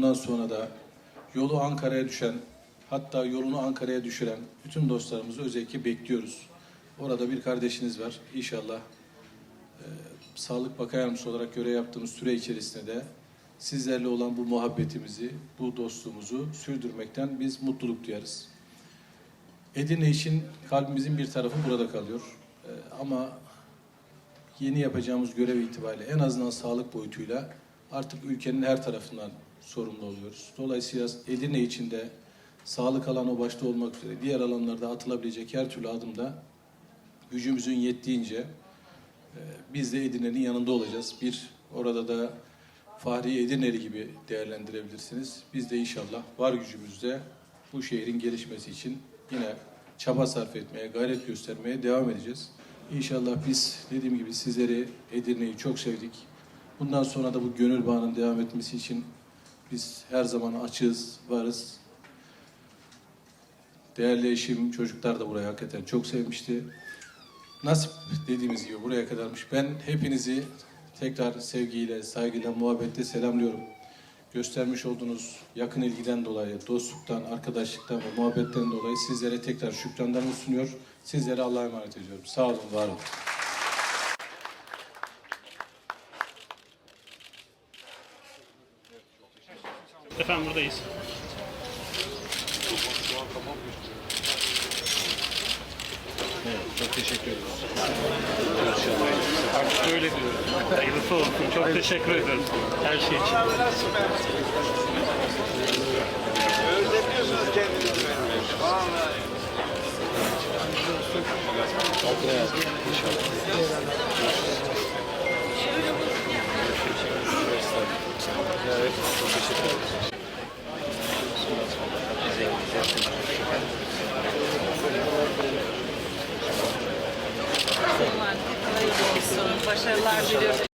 bundan sonra da yolu Ankara'ya düşen, hatta yolunu Ankara'ya düşüren bütün dostlarımızı özellikle bekliyoruz. Orada bir kardeşiniz var. İnşallah e, Sağlık Bakan Yardımcısı olarak görev yaptığımız süre içerisinde de sizlerle olan bu muhabbetimizi, bu dostluğumuzu sürdürmekten biz mutluluk duyarız. Edirne için kalbimizin bir tarafı burada kalıyor. E, ama yeni yapacağımız görev itibariyle en azından sağlık boyutuyla artık ülkenin her tarafından sorumlu oluyoruz. Dolayısıyla Edirne içinde sağlık alanı başta olmak üzere diğer alanlarda atılabilecek her türlü adımda gücümüzün yettiğince e, biz de Edirne'nin yanında olacağız. Bir, orada da Fahri Edirneli gibi değerlendirebilirsiniz. Biz de inşallah var gücümüzle bu şehrin gelişmesi için yine çaba sarf etmeye, gayret göstermeye devam edeceğiz. İnşallah biz dediğim gibi sizleri, Edirne'yi çok sevdik. Bundan sonra da bu gönül bağının devam etmesi için biz her zaman açığız, varız. Değerli eşim, çocuklar da burayı hakikaten çok sevmişti. Nasip dediğimiz gibi buraya kadarmış. Ben hepinizi tekrar sevgiyle, saygıyla, muhabbetle selamlıyorum. Göstermiş olduğunuz yakın ilgiden dolayı, dostluktan, arkadaşlıktan ve muhabbetten dolayı sizlere tekrar şükranlarımı sunuyor. Sizlere Allah'a emanet ediyorum. Sağ olun, var olun. Efendim buradayız. Çok teşekkür ederim. Artık öyle diyorum. Hayırlısı olsun. Çok teşekkür ederim her şey için. Özlemiyorsunuz kendinizi. Vallahi. Hakkına yazdım inşallah. başarılar diliyorum.